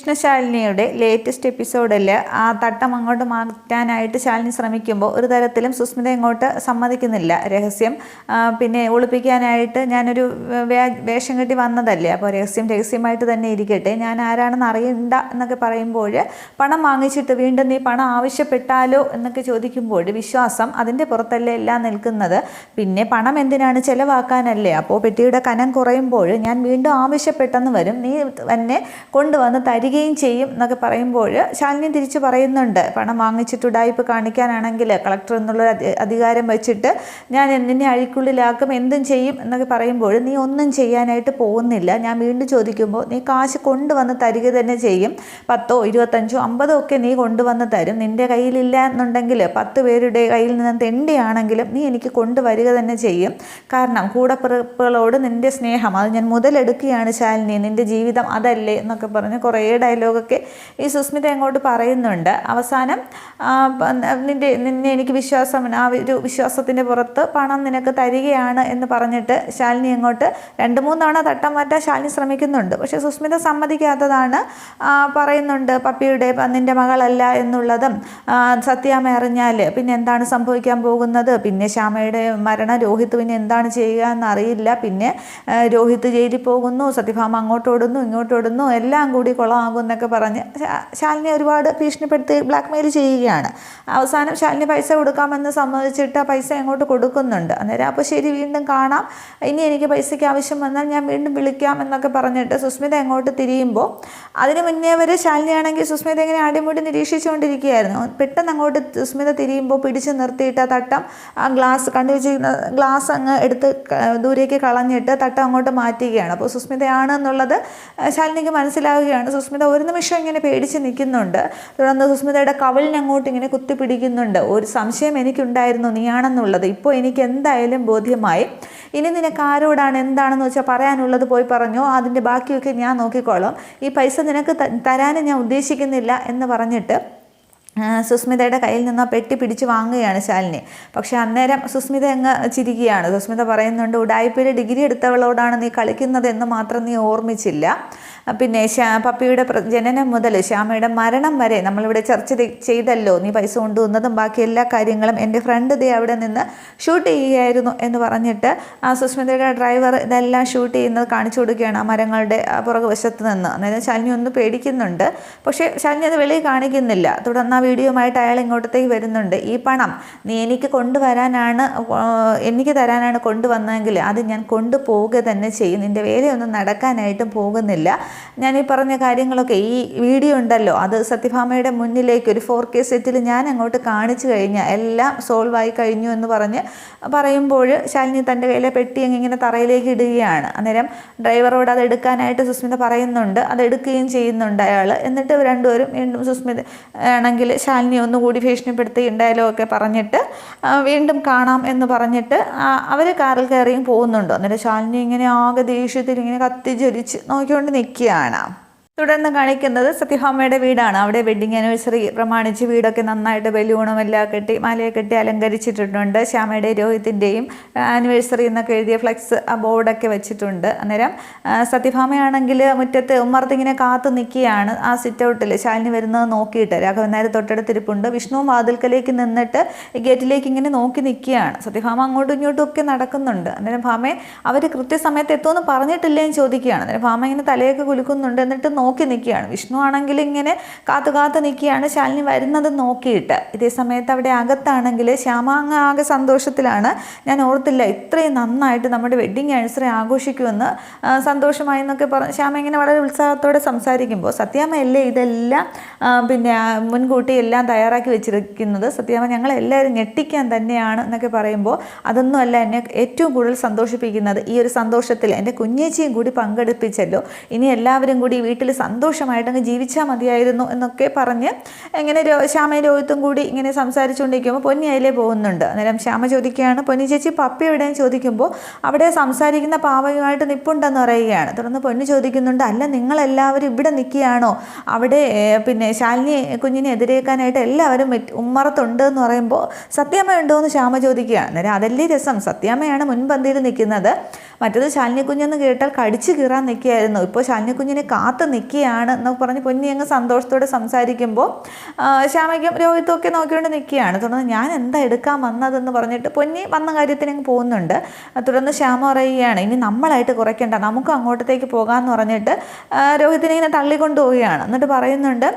കൃഷ്ണശാലിനിയുടെ latest എപ്പിസോഡിൽ ആ തട്ടം അങ്ങോട്ട് മാറ്റാനായിട്ട് ശാലിനി ശ്രമിക്കുമ്പോൾ ഒരു തരത്തിലും സുസ്മിത ഇങ്ങോട്ട് സമ്മതിക്കുന്നില്ല. രഹസ്യം പിന്നെ ഒളിപ്പിക്കാനായിട്ട് ഞാനൊരു വേഷം കെട്ടി വന്നതല്ലേ? അപ്പോൾ രഹസ്യം രഹസ്യമായിട്ട് തന്നെ ഇരിക്കട്ടെ. ഞാൻ ആരാണെന്ന് അറിയണ്ട എന്നൊക്കെ പറയുമ്പോൾ പണം വാങ്ങിച്ചിട്ട് വീണ്ടും നീ പണം ആവശ്യപ്പെട്ടാലോ എന്നൊക്കെ ചോദിക്കുമ്പോൾ വിശ്വാസം അതിന്റെ പുറത്തല്ലേ എല്ലാം നിൽക്കുന്നത്. പിന്നെ പണം എന്തിനാണ് ചിലവാക്കാനല്ലേ? അപ്പോൾ പെട്ടിയുടെ കനം കുറയുമ്പോൾ ഞാൻ വീണ്ടും ആവശ്യപ്പെട്ടെന്ന് വരും. നീ എന്നെ കൊണ്ടുവന്ന് തരികയും ചെയ്യും എന്നൊക്കെ പറയുമ്പോൾ ശാലിനി തിരിച്ച് പറയുന്നുണ്ട് പണം വാങ്ങിച്ചിട്ട് ഉടായ്പ കാണിക്കാനാണെങ്കിൽ കളക്ടർ എന്നുള്ള അധി- അധികാരം വെച്ചിട്ട് ഞാൻ നിന്നെ അഴിക്കുള്ളിലാക്കും എന്തും ചെയ്യും എന്നൊക്കെ പറയുമ്പോൾ നീ ഒന്നും ചെയ്യാനായിട്ട് പോകുന്നില്ല. ഞാൻ വീണ്ടും ചോദിക്കുമ്പോൾ നീ കാശ് കൊണ്ടുവന്ന് തരിക തന്നെ ചെയ്യും. പത്തോ ഇരുപത്തഞ്ചോ അമ്പതോ ഒക്കെ നീ കൊണ്ടുവന്ന് തരും. നിന്റെ കയ്യിലില്ല എന്നുണ്ടെങ്കിൽ പത്ത് പേരുടെ കയ്യിൽ നിന്ന് തെണ്ടിയാണെങ്കിലും നീ എനിക്ക് കൊണ്ടുവരിക തന്നെ ചെയ്യും. കാരണം കൂടപ്പിറപ്പുകളോട് നിന്റെ സ്നേഹം അത് ഞാൻ മുതലെടുക്കുകയാണ് ശാലിനി. നിന്റെ ജീവിതം അതല്ലേ എന്നൊക്കെ പറഞ്ഞ് കുറേ ഡയലോഗൊക്കെ ഈ സുസ്മിത അങ്ങോട്ട് പറയുന്നുണ്ട്? അവസാനം നിന്റെ നിന്നെ എനിക്ക് വിശ്വാസം ആ ഒരു വിശ്വാസത്തിന്റെ പുറത്ത് പണം നിനക്ക് തരികയാണ് എന്ന് പറഞ്ഞിട്ട് ശാലിനി അങ്ങോട്ട് രണ്ട് മൂന്ന് തവണ തട്ടം മാറ്റാൻ ശാലിനി ശ്രമിക്കുന്നുണ്ട്. പക്ഷേ സുസ്മിത സമ്മതിക്കാത്തതാണ് പറയുന്നുണ്ട് പപ്പിയുടെ നിന്റെ മകളല്ല എന്നുള്ളതും സത്യാമ അറിഞ്ഞാൽ പിന്നെ എന്താണ് സംഭവിക്കാൻ പോകുന്നത്? പിന്നെ ശ്യാമയുടെ മരണം രോഹിത് പിന്നെ എന്താണ് ചെയ്യുക എന്നറിയില്ല. പിന്നെ രോഹിത് ജയിലിൽ പോകുന്നു സത്യഭാമ അങ്ങോട്ടോടുന്നു ഇങ്ങോട്ടോടുന്നു എല്ലാം കൂടി കുളമാകും എന്നൊക്കെ പറഞ്ഞ് ശാലിനെ ഒരുപാട് ഭീഷണിപ്പെടുത്തി ബ്ലാക്ക് മെയിൽ ചെയ്യുകയാണ്. അവസാനം ശാലിനി പൈസ കൊടുക്കാമെന്ന് സമ്മതിച്ചിട്ട് ആ പൈസ അങ്ങോട്ട് കൊടുക്കുന്നുണ്ട്. അന്നേരം അപ്പോൾ ശരി വീണ്ടും കാണാം. ഇനി എനിക്ക് പൈസയ്ക്ക് ആവശ്യം വന്നാൽ ഞാൻ വീണ്ടും വിളിക്കാം എന്നൊക്കെ പറഞ്ഞിട്ട് സുസ്മിത എങ്ങോട്ട് തിരിയുമ്പോൾ അതിന് മുന്നേ വരെ ശാലിനിയാണെങ്കിൽ സുസ്മിത ഇങ്ങനെ അടിമുടി നിരീക്ഷിച്ചുകൊണ്ടിരിക്കുകയായിരുന്നു. പെട്ടെന്ന് അങ്ങോട്ട് സുസ്മിത തിരിയുമ്പോൾ പിടിച്ച് നിർത്തിയിട്ട് തട്ടം ആ ഗ്ലാസ് കണ്ടു വെച്ചിരിക്കുന്ന ഗ്ലാസ് അങ്ങ് എടുത്ത് ദൂരേക്ക് കളഞ്ഞിട്ട് തട്ടം അങ്ങോട്ട് മാറ്റുകയാണ്. അപ്പോൾ സുസ്മിതയാണ് എന്നുള്ളത് ശാലിനിക്ക് മനസ്സിലാവുകയാണ്. സുസ്മിത ഒരു നിമിഷം ഇങ്ങനെ പേടിച്ച് നിൽക്കുന്നുണ്ട്. തുടർന്ന് സുസ്മിതയുടെ കവലിന് അങ്ങോട്ട് ഇങ്ങനെ കുത്തി പിടിക്കുന്നുണ്ട് ഒരു സംശയം എനിക്കുണ്ടായിരുന്നു നീയാണെന്നുള്ളത്. ഇപ്പോൾ എനിക്ക് എന്തായാലും ബോധ്യമായി. ഇനി നിനക്ക് ആരോടാണ് എന്താണെന്ന് വെച്ചാൽ പറയാനുള്ളത് പോയി പറഞ്ഞോ. അതിന്റെ ബാക്കിയൊക്കെ ഞാൻ നോക്കിക്കോളാം. ഈ പൈസ നിനക്ക് തരാനും ഞാൻ ഉദ്ദേശിക്കുന്നില്ല എന്ന് പറഞ്ഞിട്ട് സുസ്മിതയുടെ കയ്യിൽ നിന്ന് പെട്ടി പിടിച്ച് വാങ്ങുകയാണ് ശാലിനി. പക്ഷെ അന്നേരം സുസ്മിത അങ്ങ് ചിരിക്കുകയാണ്. സുസ്മിത പറയുന്നുണ്ട് ഉടായ്പയിൽ ഡിഗ്രി എടുത്തവളോടാണ് നീ കളിക്കുന്നത് എന്ന് മാത്രം നീ ഓർമ്മിച്ചില്ല. പിന്നെ ശ്യാ പപ്പിയുടെ ജനനം മുതൽ ശ്യാമയുടെ മരണം വരെ നമ്മളിവിടെ ചർച്ച ചെയ്തല്ലോ. നീ പൈസ കൊണ്ടുവന്നതും ബാക്കി എല്ലാ കാര്യങ്ങളും എന്റെ ഫ്രണ്ട് ദേ അവിടെ നിന്ന് ഷൂട്ട് ചെയ്യുകയായിരുന്നു എന്ന് പറഞ്ഞിട്ട് ആ സുസ്മിതയുടെ ഡ്രൈവർ ഇതെല്ലാം ഷൂട്ട് ചെയ്യുന്നത് കാണിച്ചു കൊടുക്കുകയാണ് ആ മരങ്ങളുടെ പുറകു പുറകുവശത്ത് നിന്ന്. അതായത് ശാലിനി ഒന്ന് പേടിക്കുന്നുണ്ട്. പക്ഷേ ശാലിനി അത് വെളിയിൽ കാണിക്കുന്നില്ല. തുടർന്ന് ആ വീഡിയോയുമായിട്ട് അയാൾ ഇങ്ങോട്ടത്തേക്ക് വരുന്നുണ്ട്. ഈ പണം നീ എനിക്ക് കൊണ്ടുവരാനാണ് എനിക്ക് തരാനാണ് കൊണ്ടുവന്നതെങ്കിൽ അത് ഞാൻ കൊണ്ടുപോവുക തന്നെ ചെയ്യും. നിന്റെ വേലയൊന്നും നടക്കാനായിട്ടും പോകുന്നില്ല. ഞാൻ ഈ പറഞ്ഞ കാര്യങ്ങളൊക്കെ ഈ വീഡിയോ ഉണ്ടല്ലോ അത് സത്യഭാമയുടെ മുന്നിലേക്ക് ഒരു ഫോർ കെ സെറ്റിൽ ഞാൻ അങ്ങോട്ട് കാണിച്ചു കഴിഞ്ഞാൽ എല്ലാം സോൾവ് ആയി കഴിഞ്ഞു എന്ന് പറഞ്ഞ് പറയുമ്പോൾ ശാലിനി തന്റെ കയ്യിലെ പെട്ടി ഇങ്ങനെ തറയിലേക്ക് ഇടുകയാണ്. അന്നേരം ഡ്രൈവറോട് അത് എടുക്കാനായിട്ട് സുസ്മിത പറയുന്നുണ്ട് അത് എടുക്കുകയും ചെയ്യുന്നുണ്ട് അയാൾ എന്നിട്ട് രണ്ടുപേരും വീണ്ടും സുസ്മിത ആണെങ്കിൽ ശാലിനി ഒന്നുകൂടി ഭീഷണിപ്പെടുത്തി ഒക്കെ പറഞ്ഞിട്ട് വീണ്ടും കാണാം എന്ന് പറഞ്ഞിട്ട് അവർ കാറിൽ കയറിയും പോകുന്നുണ്ട്. അന്നേരം ശാലിനി ഇങ്ങനെ ആകെ ദേഷ്യത്തിൽ ഇങ്ങനെ കത്തിജ്വലിച്ച് നോക്കിക്കൊണ്ട് നിൽക്കുകയാണ് തുടർന്ന് കാണിക്കുന്നത് സത്യഭാമയുടെ വീടാണ്. അവിടെ വെഡിങ് ആനിവേഴ്സറി പ്രമാണിച്ച് വീടൊക്കെ നന്നായിട്ട് ബലൂണും എല്ലാം കെട്ടി മാലയെ കെട്ടി അലങ്കരിച്ചിട്ടുണ്ട്. ശ്യാമയുടെ രോഹിത്തിന്റെയും ആനിവേഴ്സറി എന്നൊക്കെ എഴുതിയ ഫ്ലെക്സ് ബോർഡൊക്കെ വെച്ചിട്ടുണ്ട് അന്നേരം സത്യഭാമയാണെങ്കിൽ മുറ്റത്ത് ഉമ്മർത്തിങ്ങനെ കാത്തു നിൽക്കുകയാണ് ആ സിറ്റ് ഔട്ടിൽ ശാലിനി വരുന്നത് നോക്കിയിട്ട് രാഘവൻ നായർ തൊട്ടടുത്തിരിപ്പുണ്ട്. വിഷ്ണു വാതിൽക്കലേക്ക് നിന്നിട്ട് ഗേറ്റിലേക്ക് ഇങ്ങനെ നോക്കി നിൽക്കുകയാണ് സത്യഭാമ അങ്ങോട്ടും ഇങ്ങോട്ടും ഒക്കെ നടക്കുന്നുണ്ട്. അന്നേരം ഭാമയെ അവർ കൃത്യസമയത്ത് എത്തുമെന്ന് പറഞ്ഞിട്ടില്ലേ എന്ന് ചോദിക്കുകയാണ്. അന്നേരം ഭാമ ഇങ്ങനെ തലയൊക്കെ കുലുക്കുന്നുണ്ട്. എന്നിട്ട് നോക്കി നിൽക്കുകയാണ്. വിഷ്ണു ആണെങ്കിൽ ഇങ്ങനെ കാത്തു കാത്തു നിൽക്കുകയാണ്. ശാലിനി വരുന്നത് നോക്കിയിട്ട്. ഇതേ സമയത്ത് അവിടെ അകത്താണെങ്കിൽ ശ്യാമാങ്ങ ആകെ സന്തോഷത്തിലാണ്. ഞാൻ ഓർത്തില്ല ഇത്രയും നന്നായിട്ട് നമ്മുടെ വെഡ്ഡിങ് ആനിവേഴ്സറി ആഘോഷിക്കുമെന്ന് സന്തോഷമായി എന്നൊക്കെ പറഞ്ഞ് ശ്യാമ ഇങ്ങനെ വളരെ ഉത്സാഹത്തോടെ സംസാരിക്കുമ്പോൾ സത്യാമ്മയല്ലേ ഇതെല്ലാം പിന്നെ മുൻകൂട്ടി എല്ലാം തയ്യാറാക്കി വെച്ചിരിക്കുന്നത്? സത്യാമ്മ ഞങ്ങളെല്ലാവരും ഞെട്ടിക്കാൻ തന്നെയാണ് എന്നൊക്കെ പറയുമ്പോൾ അതൊന്നുമല്ല എന്നെ ഏറ്റവും കൂടുതൽ സന്തോഷിപ്പിക്കുന്നത്. ഈ ഒരു സന്തോഷത്തിൽ എന്റെ കുഞ്ഞേച്ചിയും കൂടി പങ്കെടുപ്പിച്ചല്ലോ. ഇനി എല്ലാവരും കൂടി വീട്ടിൽ സന്തോഷമായിട്ടങ്ങ് ജീവിച്ചാൽ മതിയായിരുന്നു എന്നൊക്കെ പറഞ്ഞ് ഇങ്ങനെ ശ്യാമയും രോഹിത്തും കൂടി ഇങ്ങനെ സംസാരിച്ചുകൊണ്ടിരിക്കുമ്പോൾ പൊന്നി അതിലേ പോകുന്നുണ്ട്. അന്നേരം ശ്യാമ ചോദിക്കുകയാണ് പൊന്നി ചേച്ചി പപ്പി എവിടെയും? ചോദിക്കുമ്പോൾ അവിടെ സംസാരിക്കുന്ന പാവയുമായിട്ട് നിപ്പുണ്ടെന്ന് പറയുകയാണ്. തുടർന്ന് പൊന്നി ചോദിക്കുന്നുണ്ട് അല്ല നിങ്ങളെല്ലാവരും ഇവിടെ നിൽക്കുകയാണോ? അവിടെ പിന്നെ ശാലിനി കുഞ്ഞിനെ എതിരേക്കാനായിട്ട് എല്ലാവരും ഉമ്മറത്തുണ്ട് എന്ന് പറയുമ്പോൾ സത്യാമ്മ ഉണ്ടോ എന്ന് ശ്യാമ ചോദിക്കുകയാണ്. അന്നേരം അതല്ലേ രസം? സത്യാമ്മയാണ് മുൻപന്തിയിൽ നിൽക്കുന്നത്. മറ്റത് ശാലിനി കുഞ്ഞെന്ന് കേട്ടാൽ കടിച്ചു കീറാൻ നിൽക്കുകയായിരുന്നു. ഇപ്പോൾ ശാലിനി കുഞ്ഞിനെ കാത്ത് നിൽക്കുകയാണ് എന്നൊക്കെ പറഞ്ഞ് പൊന്നി അങ്ങ് സന്തോഷത്തോടെ സംസാരിക്കുമ്പോൾ ശ്യാമയ്ക്കും രോഹിത്തും ഒക്കെ നോക്കിക്കൊണ്ട് നിൽക്കുകയാണ്. തുടർന്ന് ഞാൻ എന്താ എടുക്കാൻ വന്നതെന്ന് പറഞ്ഞിട്ട് പൊന്നി വന്ന കാര്യത്തിന് അങ്ങ് പോകുന്നുണ്ട്. തുടർന്ന് ശ്യാമ പറയുകയാണ് ഇനി നമ്മളായിട്ട് കുറയ്ക്കേണ്ട നമുക്ക് അങ്ങോട്ടത്തേക്ക് പോകാമെന്ന് പറഞ്ഞിട്ട് രോഹിത്തിനെ ഇങ്ങനെ തള്ളിക്കൊണ്ട് പോവുകയാണ്. എന്നിട്ട് പറയുന്നുണ്ട്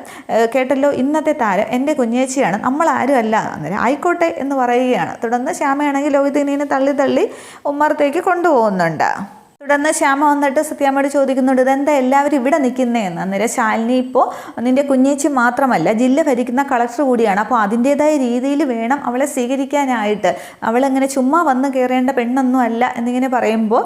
കേട്ടല്ലോ ഇന്നത്തെ താരം എന്റെ കുഞ്ഞേച്ചിയാണ് നമ്മളാരും അല്ല. അന്നേരം ആയിക്കോട്ടെ എന്ന് പറയുകയാണ്. തുടർന്ന് ശ്യാമയാണെങ്കിൽ രോഹിത്തിനെ തള്ളി തള്ളി ഉമ്മറത്തേക്ക് കൊണ്ടുപോകുന്നുണ്ട്. കണ്ട തുടർന്ന് ശ്യാമ വന്നിട്ട് സത്യാമ്മയോട് ചോദിക്കുന്നുണ്ട് ഇതെന്താ എല്ലാവരും ഇവിടെ നിൽക്കുന്നതെന്ന് അന്നേരം ശാലിനി ഇപ്പോൾ നിന്റെ കുഞ്ഞേച്ചി മാത്രമല്ല ജില്ല ഭരിക്കുന്ന കളക്ടർ കൂടിയാണ്. അപ്പോൾ അതിന്റേതായ രീതിയിൽ വേണം അവളെ സ്വീകരിക്കാനായിട്ട്. അവളങ്ങനെ ചുമ്മാ വന്ന് കയറേണ്ട പെണ്ണൊന്നും അല്ല എന്നിങ്ങനെ പറയുമ്പോൾ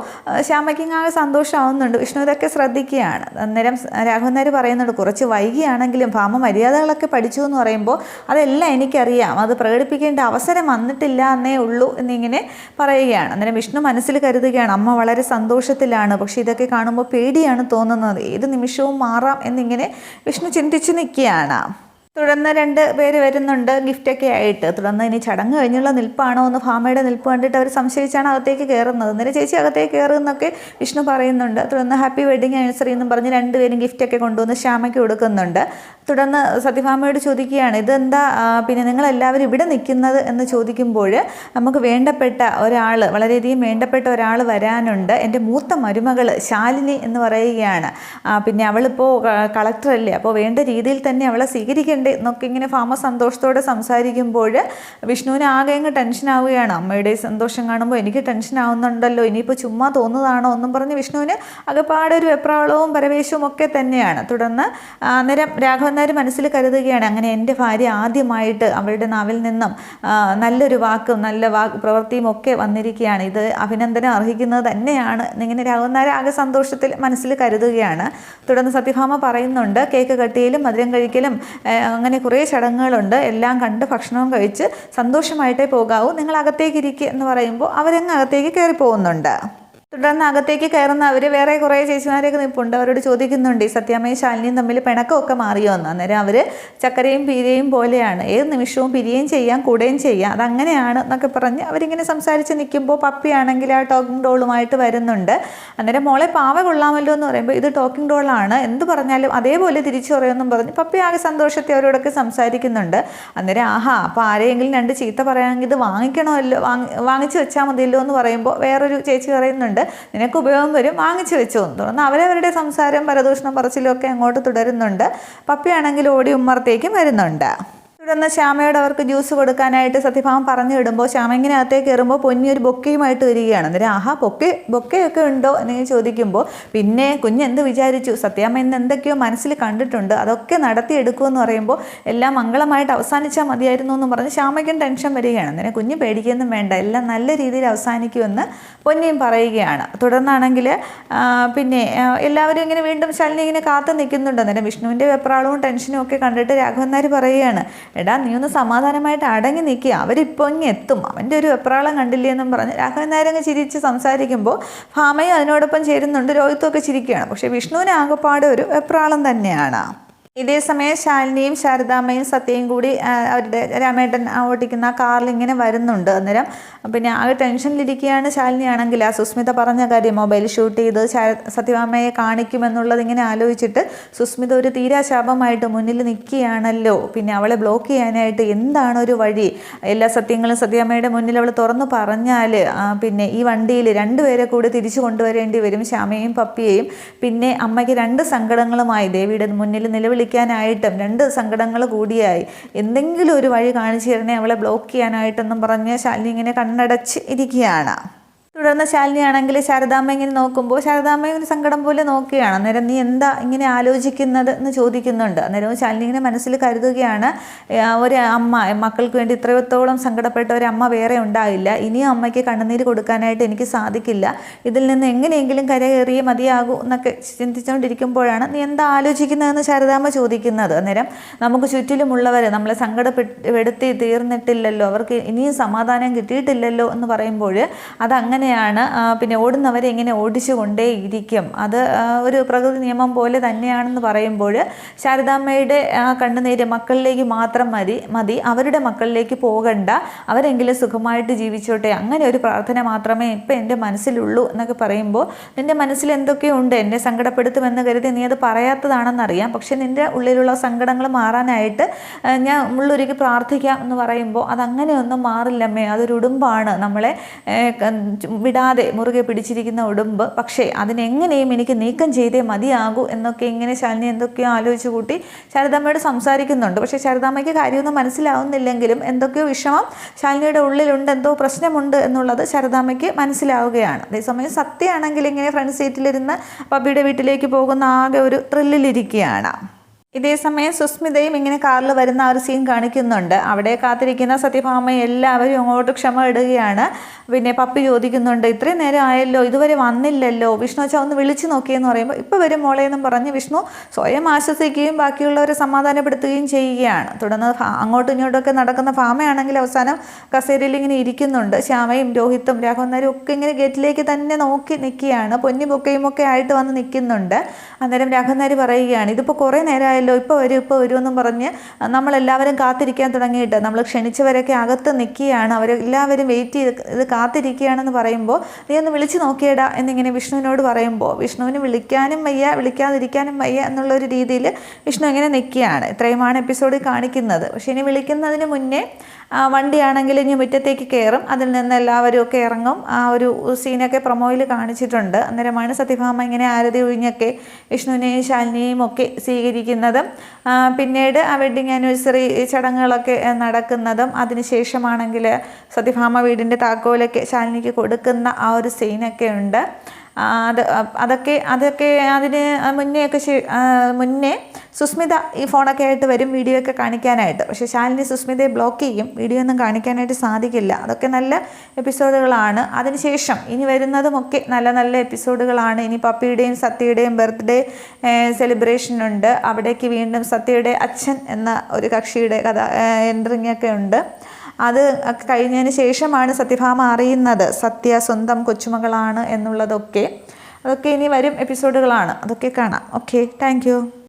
ശ്യാമയ്ക്ക് ആകെ സന്തോഷമാവുന്നുണ്ട്. വിഷ്ണു ഇതൊക്കെ ശ്രദ്ധിക്കുകയാണ്. അന്നേരം രാഘവൻ നായർ പറയുന്നുണ്ട് കുറച്ച് വൈകിയാണെങ്കിലും ഭാമ മര്യാദകളൊക്കെ പഠിച്ചു എന്ന് പറയുമ്പോൾ അതെല്ലാം എനിക്കറിയാം. അത് പ്രകടിപ്പിക്കേണ്ട അവസരം വന്നിട്ടില്ല എന്നേ ഉള്ളൂ എന്നിങ്ങനെ പറയുകയാണ്. അന്നേരം വിഷ്ണു മനസ്സിൽ കരുതുകയാണ് അമ്മ വളരെ സന്തോഷത്തിലാണ്. പക്ഷേ ഇതൊക്കെ കാണുമ്പോൾ പേടിയാണ് തോന്നുന്നത്. ഏത് നിമിഷവും മാറാം എന്നിങ്ങനെ വിഷ്ണു ചിന്തിച്ച് നിൽക്കുകയാണ്. തുടർന്ന് രണ്ട് പേര് വരുന്നുണ്ട് ഗിഫ്റ്റൊക്കെ ആയിട്ട്. തുടർന്ന് ഇനി ചടങ്ങ് കഴിഞ്ഞുള്ള നിൽപ്പാണോ എന്ന് ഭാമയുടെ നിൽപ്പ് കണ്ടിട്ട് അവർ സംശയിച്ചാണ് അകത്തേക്ക് കയറുന്നത് അന്നേരം ചേച്ചി അകത്തേക്ക് കയറുന്നൊക്കെ വിഷ്ണു പറയുന്നുണ്ട്. തുടർന്ന് ഹാപ്പി വെഡിങ് ആനിവേഴ്സറി എന്നും പറഞ്ഞ് രണ്ടുപേരും ഗിഫ്റ്റൊക്കെ കൊണ്ടുവന്ന് ശ്യാമയ്ക്ക് കൊടുക്കുന്നുണ്ട്. തുടർന്ന് സത്യഭാമയോട് ചോദിക്കുകയാണ് ഇതെന്താ? പിന്നെ നിങ്ങളെല്ലാവരും ഇവിടെ നിൽക്കുന്നത്? എന്ന് ചോദിക്കുമ്പോൾ നമുക്ക് വേണ്ടപ്പെട്ട ഒരാൾ വളരെയധികം വേണ്ടപ്പെട്ട ഒരാൾ വരാനുണ്ട്. എന്റെ മൂത്ത മരുമകൾ ശാലിനി എന്ന് പറയുകയാണ്. പിന്നെ അവളിപ്പോൾ കളക്ടറല്ലേ. അപ്പോൾ വേണ്ട രീതിയിൽ തന്നെ അവളെ സ്വീകരിക്കേണ്ടേ എന്നൊക്കെ ഇങ്ങനെ ഫാമ സന്തോഷത്തോടെ സംസാരിക്കുമ്പോൾ വിഷ്ണുവിന് ആകെ അങ്ങ് ടെൻഷൻ ആവുകയാണ്. അമ്മയുടെ സന്തോഷം കാണുമ്പോൾ എനിക്ക് ടെൻഷൻ ആവുന്നുണ്ടല്ലോ ഇനിയിപ്പോൾ ചുമ്മാ തോന്നുന്നതാണോ എന്നും പറഞ്ഞ് വിഷ്ണുവിന് അകപ്പാടെ ഒരു വെപ്രാളവും പരവേശവും ഒക്കെ തന്നെയാണ്. തുടർന്ന് അന്നേരം രാഘവൻ നായർ മനസ്സിൽ കരുതുകയാണ് അങ്ങനെ എന്റെ ഭാര്യ ആദ്യമായിട്ട് അവളുടെ നാവിൽ നിന്നും നല്ലൊരു വാക്കും നല്ല വാക്ക് പ്രവൃത്തിയും ഒക്കെ വന്നിരിക്കുകയാണ്. ഇത് അഭിനന്ദനം അർഹിക്കുന്നത് തന്നെയാണ്. ഇങ്ങനെ രാഘവൻ നായർ ആകെ സന്തോഷത്തിൽ മനസ്സിൽ കരുതുകയാണ്. തുടർന്ന് സത്യഭാമ പറയുന്നുണ്ട് കേക്ക് കട്ടിയിലും മധുരം കഴിക്കലും അങ്ങനെ കുറേ ചടങ്ങുകളുണ്ട്. എല്ലാം കണ്ട് ഭക്ഷണവും കഴിച്ച് സന്തോഷമായിട്ടേ പോകാവൂ. നിങ്ങൾ അകത്തേക്ക് ഇരിക്കുക എന്ന് പറയുമ്പോൾ അവരങ്ങ് അകത്തേക്ക് കയറി പോകുന്നുണ്ട് തുടർന്ന് അകത്തേക്ക് കയറുന്ന അവർ വേറെ കുറേ ചേച്ചിമാരെയൊക്കെ നിൽപ്പുണ്ട് അവരോട് ചോദിക്കുന്നുണ്ട് ഈ സത്യാമ്മയും ശാലിനിയും തമ്മിൽ പിണക്കമൊക്കെ മാറിയോ എന്ന് അന്നേരം അവർ ചക്കരയും പീരയും പോലെയാണ്. ഏത് നിമിഷവും പിരിയുകയും ചെയ്യാം കൂടുകയും ചെയ്യാം. അതങ്ങനെയാണ് എന്നൊക്കെ പറഞ്ഞ് അവരിങ്ങനെ സംസാരിച്ച് നിൽക്കുമ്പോൾ പപ്പിയാണെങ്കിൽ ആ ടോക്കിംഗ് ഡോളുമായിട്ട് വരുന്നുണ്ട്. അന്നേരം മോളെ പാവ കൊള്ളാമല്ലോ എന്ന് പറയുമ്പോൾ ഇത് ടോക്കിംഗ് ഡോളാണ് എന്ത് പറഞ്ഞാലും അതേപോലെ തിരിച്ചു പറയുമെന്നും പറഞ്ഞ് പപ്പി ആകെ സന്തോഷത്തെ അവരോടൊക്കെ സംസാരിക്കുന്നുണ്ട്. അന്നേരം ആഹാ അപ്പോൾ ആരെയെങ്കിലും രണ്ട് ചീത്ത പറയാമെങ്കിൽ ഇത് വാങ്ങിക്കണമല്ലോ വാങ്ങി വാങ്ങിച്ചു വെച്ചാൽ മതിയല്ലോ എന്ന് പറയുമ്പോൾ വേറൊരു ചേച്ചി പറയുന്നുണ്ട്. നിനക്ക് ഉപയോഗം വരും. വാങ്ങിച്ചു വെച്ചു എന്ന് തുടർന്ന് അവരവരുടെ സംസാരം പരദൂഷണം പറച്ചിലും ഒക്കെ അങ്ങോട്ട് തുടരുന്നുണ്ട്. പപ്പിയാണെങ്കിൽ ഓടി ഉമ്മറത്തേക്കും വരുന്നുണ്ട്. തുടർന്ന് ശ്യാമയോട് അവർക്ക് ജ്യൂസ് കൊടുക്കാനായിട്ട് സത്യഭാമൻ പറഞ്ഞു വിടുമ്പോൾ ശ്യാമ ഇങ്ങനെ അകത്തേക്ക് കയറുമ്പോൾ പൊന്നി ഒരു ബൊക്കയുമായിട്ട് വരികയാണ്. അന്നേരം ആഹാ ബൊക്കെ ബൊക്കയൊക്കെ ഉണ്ടോ എന്ന് ചോദിക്കുമ്പോൾ പിന്നെ കുഞ്ഞ് എന്ത് വിചാരിച്ചു? സത്യാമ്മ ഇന്ന് എന്തൊക്കെയോ മനസ്സിൽ കണ്ടിട്ടുണ്ട്. അതൊക്കെ നടത്തിയെടുക്കുമെന്ന് പറയുമ്പോൾ എല്ലാം മംഗളമായിട്ട് അവസാനിച്ചാൽ മതിയായിരുന്നു എന്ന് പറഞ്ഞ് ശ്യാമയ്ക്കും ടെൻഷൻ വരികയാണ്. അന്നേരം കുഞ്ഞ് പേടിക്കൊന്നും വേണ്ട. എല്ലാം നല്ല രീതിയിൽ അവസാനിക്കുമെന്ന് പൊന്നിയും പറയുകയാണ്. തുടർന്നാണെങ്കിൽ പിന്നെ എല്ലാവരും ഇങ്ങനെ വീണ്ടും ശാലിനി ഇങ്ങനെ കാത്തു നിൽക്കുന്നുണ്ട്. അന്നേരം വിഷ്ണുവിന്റെ വെപ്രാളവും ടെൻഷനും ഒക്കെ കണ്ടിട്ട് രാഘവൻ നായർ പറയുകയാണ് എടാ നീ ഒന്ന് സമാധാനമായിട്ട് അടങ്ങി നിൽക്കുക അവരിപ്പോൾ ഇങ്ങ് എത്തും. അവന്റെ ഒരു വെപ്രാളം കണ്ടില്ലേ എന്നും പറഞ്ഞ് രാഘവൻ നായരങ്ങ് ചിരിച്ച് സംസാരിക്കുമ്പോൾ ഭാമയും അതിനോടൊപ്പം ചേരുന്നുണ്ട്. രോഹിത്തും ഒക്കെ ചിരിക്കുകയാണ്. പക്ഷേ വിഷ്ണുവിന് ആകെപ്പാട് ഒരു വെപ്രാളം തന്നെയാണ്. ഇതേ സമയം ശാലിനിയും ശാരദാമ്മയും സത്യയും കൂടി അവരുടെ രാമേട്ടൻ ആ ഓടിക്കുന്ന ആ കാറിൽ ഇങ്ങനെ വരുന്നുണ്ട് അന്നേരം. പിന്നെ ആകെ ടെൻഷനിലിരിക്കുകയാണ് ശാലിനി ആണെങ്കിൽ ആ സുസ്മിത പറഞ്ഞ കാര്യം മൊബൈൽ ഷൂട്ട് ചെയ്ത് സത്യഭാമയെ കാണിക്കുമെന്നുള്ളത് ഇങ്ങനെ ആലോചിച്ചിട്ട് സുസ്മിത ഒരു തീരാശാപമായിട്ട് മുന്നിൽ നിൽക്കുകയാണല്ലോ. പിന്നെ അവളെ ബ്ലോക്ക് ചെയ്യാനായിട്ട് എന്താണ് ഒരു വഴി? എല്ലാ സത്യങ്ങളും സത്യാമ്മയുടെ മുന്നിൽ അവൾ തുറന്നു പറഞ്ഞാൽ പിന്നെ ഈ വണ്ടിയിൽ രണ്ടുപേരെ കൂടി തിരിച്ചു കൊണ്ടുവരേണ്ടി വരും ശ്യാമയും പപ്പിയെയും. പിന്നെ അമ്മയ്ക്ക് രണ്ട് സങ്കടങ്ങളുമായി. ദേവിയുടെ മുന്നിൽ നിലവിളിക്കാനായിട്ടും രണ്ട് സങ്കടങ്ങൾ കൂടിയായി. എന്തെങ്കിലും ഒരു വഴി കാണിച്ചു തരണേ അവളെ ബ്ലോക്ക് ചെയ്യാനായിട്ടെന്നും പറഞ്ഞ് ശാലിനി ഇങ്ങനെ കണ്ണടച്ച് ഇരിക്കുകയാണ്. തുടർന്ന് ശാലിനി ആണെങ്കിൽ ശാരദാമ്മ ഇങ്ങനെ നോക്കുമ്പോൾ ശാരദാമ്മ ഒരു സങ്കടം പോലെ നോക്കുകയാണ്. അന്നേരം നീ എന്താ ഇങ്ങനെ ആലോചിക്കുന്നത് എന്ന് ചോദിക്കുന്നുണ്ട്. അന്നേരം ശാലിനി ഇങ്ങനെ മനസ്സിൽ കരുതുകയാണ് ഒരു അമ്മ മക്കൾക്ക് വേണ്ടി ഇത്രത്തോളം സങ്കടപ്പെട്ട ഒരു അമ്മ വേറെ ഉണ്ടാവില്ല ഇനിയും അമ്മയ്ക്ക് കണ്ണുനീര് കൊടുക്കാനായിട്ട് എനിക്ക് സാധിക്കില്ല. ഇതിൽ നിന്ന് എങ്ങനെയെങ്കിലും കരകയറിയേ മതിയാകൂ എന്നൊക്കെ ചിന്തിച്ചുകൊണ്ടിരിക്കുമ്പോഴാണ് നീ എന്താ ആലോചിക്കുന്നതെന്ന് ശാരദാമ്മ ചോദിക്കുന്നത്? അന്നേരം നമുക്ക് ചുറ്റിലുമുള്ളവർ നമ്മളെ സങ്കടപ്പെടുത്തി തീർന്നിട്ടില്ലല്ലോ. അവർക്ക് ഇനിയും സമാധാനം കിട്ടിയിട്ടില്ലല്ലോ എന്ന് പറയുമ്പോൾ അതങ്ങനെയല്ല തന്നെയാണ് പിന്നെ ഓടുന്നവരെ ഇങ്ങനെ ഓടിച്ചു കൊണ്ടേയിരിക്കും അത് ഒരു പ്രകൃതി നിയമം പോലെ തന്നെയാണെന്ന് പറയുമ്പോൾ ശാരദാമ്മയുടെ കണ്ണുനീര് മക്കളിലേക്ക് മാത്രം മതി മതി. അവരുടെ മക്കളിലേക്ക് പോകണ്ട. അവരെങ്കിലും സുഖമായിട്ട് ജീവിച്ചോട്ടെ. അങ്ങനെ ഒരു പ്രാർത്ഥന മാത്രമേ ഇപ്പം എന്റെ മനസ്സിലുള്ളൂ എന്നൊക്കെ പറയുമ്പോൾ നിന്റെ മനസ്സിൽ എന്തൊക്കെയുണ്ട്? എന്നെ സങ്കടപ്പെടുത്തുമെന്ന് കരുതി നീ അത് പറയാത്തതാണെന്നറിയാം. പക്ഷെ നിന്റെ ഉള്ളിലുള്ള സങ്കടങ്ങൾ മാറാനായിട്ട് ഞാൻ ഉള്ളൊരുക്കി പ്രാർത്ഥിക്കാം എന്ന് പറയുമ്പോൾ അതങ്ങനെയൊന്നും മാറില്ലമ്മേ. അതൊരു ഉടുമ്പാണ്. നമ്മളെ വിടാതെ മുറുകെ പിടിച്ചിരിക്കുന്ന ഉടുമ്പ്. പക്ഷേ അതിനെങ്ങനെയും എനിക്ക് നീക്കം ചെയ്തേ മതിയാകൂ എന്നൊക്കെ ഇങ്ങനെ ശാലിനി എന്തൊക്കെയോ ആലോചിച്ച് കൂട്ടി ശാരദാമ്മയോട് സംസാരിക്കുന്നുണ്ട്. പക്ഷേ ശാരദാമ്മയ്ക്ക് കാര്യമൊന്നും മനസ്സിലാവുന്നില്ലെങ്കിലും എന്തൊക്കെയോ വിഷമം ശാലിനിയുടെ ഉള്ളിലുണ്ട് എന്തോ പ്രശ്നമുണ്ട് എന്നുള്ളത് ശാരദാമ്മയ്ക്ക് മനസ്സിലാവുകയാണ്. അതേസമയം സത്യമാണെങ്കിൽ ഇങ്ങനെ ഫ്രണ്ട് സീറ്റിലിരുന്ന് പബ്ബിയുടെ വീട്ടിലേക്ക് പോകുന്ന ആകെ ഒരു ത്രില്ലിലിരിക്കുകയാണ് ഇതേസമയം സുസ്മിതയും ഇങ്ങനെ കാറിൽ വരുന്ന ആ ഒരു സീൻ കാണിക്കുന്നുണ്ട്. അവിടെ കാത്തിരിക്കുന്ന സത്യഭാമ എല്ലാവരും അങ്ങോട്ട് ക്ഷമ ഇടുകയാണ് പിന്നെ പപ്പി ചോദിക്കുന്നുണ്ട് ഇത്രയും നേരം ആയല്ലോ ഇതുവരെ വന്നില്ലല്ലോ. വിഷ്ണു അച്ഛാ ഒന്ന് വിളിച്ചു നോക്കിയെന്ന് പറയുമ്പോൾ ഇപ്പോൾ വരും മോളെ എന്നും പറഞ്ഞ് വിഷ്ണു സ്വയം ആശ്വസിക്കുകയും ബാക്കിയുള്ളവരെ സമാധാനപ്പെടുത്തുകയും ചെയ്യുകയാണ്. തുടർന്ന് അങ്ങോട്ടും ഇങ്ങോട്ടൊക്കെ നടക്കുന്ന ഭാമയാണെങ്കിൽ അവസാനം കസേരയിൽ ഇങ്ങനെ ഇരിക്കുന്നുണ്ട്. ശ്യാമയും രോഹിത്തും രാഘവന്നാരും ഒക്കെ ഇങ്ങനെ ഗേറ്റിലേക്ക് തന്നെ നോക്കി നിൽക്കുകയാണ്. പൊന്നി ബൊക്കയും ഒക്കെ ആയിട്ട് വന്ന് നിൽക്കുന്നുണ്ട്. അന്നേരം രാഘവന്നാര് പറയുകയാണ് ഇതിപ്പോൾ കുറേ നേരമായല്ലോ ഇപ്പോൾ വരും ഇപ്പോൾ വരുമെന്നും പറഞ്ഞ് നമ്മളെല്ലാവരും കാത്തിരിക്കാൻ തുടങ്ങിയിട്ട് നമ്മൾ ക്ഷണിച്ചവരൊക്കെ അകത്ത് നിൽക്കുകയാണ് അവർ എല്ലാവരും വെയിറ്റ് ചെയ്ത് ഇത് കാത്തിരിക്കുകയാണെന്ന് പറയുമ്പോൾ നീ ഒന്ന് വിളിച്ച് നോക്കിയടാ എന്നിങ്ങനെ വിഷ്ണുവിനോട് പറയുമ്പോൾ വിഷ്ണുവിന് വിളിക്കാനും വയ്യ വിളിക്കാതിരിക്കാനും വയ്യ എന്നുള്ളൊരു രീതിയിൽ വിഷ്ണു ഇങ്ങനെ നിൽക്കുകയാണ് ഇത്രയുമാണ് എപ്പിസോഡിൽ കാണിക്കുന്നത്. പക്ഷേ ഇനി വിളിക്കുന്നതിന് മുന്നേ വണ്ടിയാണെങ്കിൽ ഇനി മുറ്റത്തേക്ക് കയറും. അതിൽ നിന്ന് എല്ലാവരും ഒക്കെ ഇറങ്ങും. ആ ഒരു സീനൊക്കെ പ്രൊമോയിൽ കാണിച്ചിട്ടുണ്ട്. അന്നേരമാണ് സത്യഭാമ ഇങ്ങനെ ആരതി ഒഴിഞ്ഞൊക്കെ വിഷ്ണുവിനെയും ശാലിനിയെയും ഒക്കെ സ്വീകരിക്കുന്നതും. പിന്നീട് ആ വെഡ്ഡിങ് ആനിവേഴ്സറി ചടങ്ങുകളൊക്കെ നടക്കുന്നതും അതിനുശേഷമാണെങ്കിൽ സത്യഭാമ വീടിന്റെ താക്കോലൊക്കെ ശാലിനിക്ക് കൊടുക്കുന്ന ആ ഒരു സീനൊക്കെ ഉണ്ട്. അത് അതൊക്കെ അതൊക്കെ അതിന് മുന്നേ ഒക്കെ ശേ- മുന്നേ സുസ്മിത ഈ ഫോണൊക്കെ ആയിട്ട് വരും വീഡിയോ ഒക്കെ കാണിക്കാനായിട്ട്. പക്ഷേ ശാലിനി സുസ്മിതയെ ബ്ലോക്ക് ചെയ്യും. വീഡിയോ ഒന്നും കാണിക്കാനായിട്ട് സാധിക്കില്ല. അതൊക്കെ നല്ല എപ്പിസോഡുകളാണ് അതിനുശേഷം ഇനി വരുന്നതുമൊക്കെ നല്ല നല്ല എപ്പിസോഡുകളാണ് ഇനി പപ്പിയുടെയും സത്യയുടെയും ബർത്ത്ഡേ സെലിബ്രേഷൻ ഉണ്ട്. അവിടേക്ക് വീണ്ടും സത്യയുടെ അച്ഛൻ എന്ന ഒരു കക്ഷിയുടെ കഥ എൻട്രിങ് ഒക്കെ ഉണ്ട്. അത് കഴിഞ്ഞതിന് ശേഷമാണ് സത്യഭാമ അറിയുന്നത്. സത്യ സ്വന്തം കൊച്ചുമകളാണ് എന്നുള്ളതൊക്കെ. അതൊക്കെ ഇനി വരും എപ്പിസോഡുകളാണ്. അതൊക്കെ കാണാം. Okay thank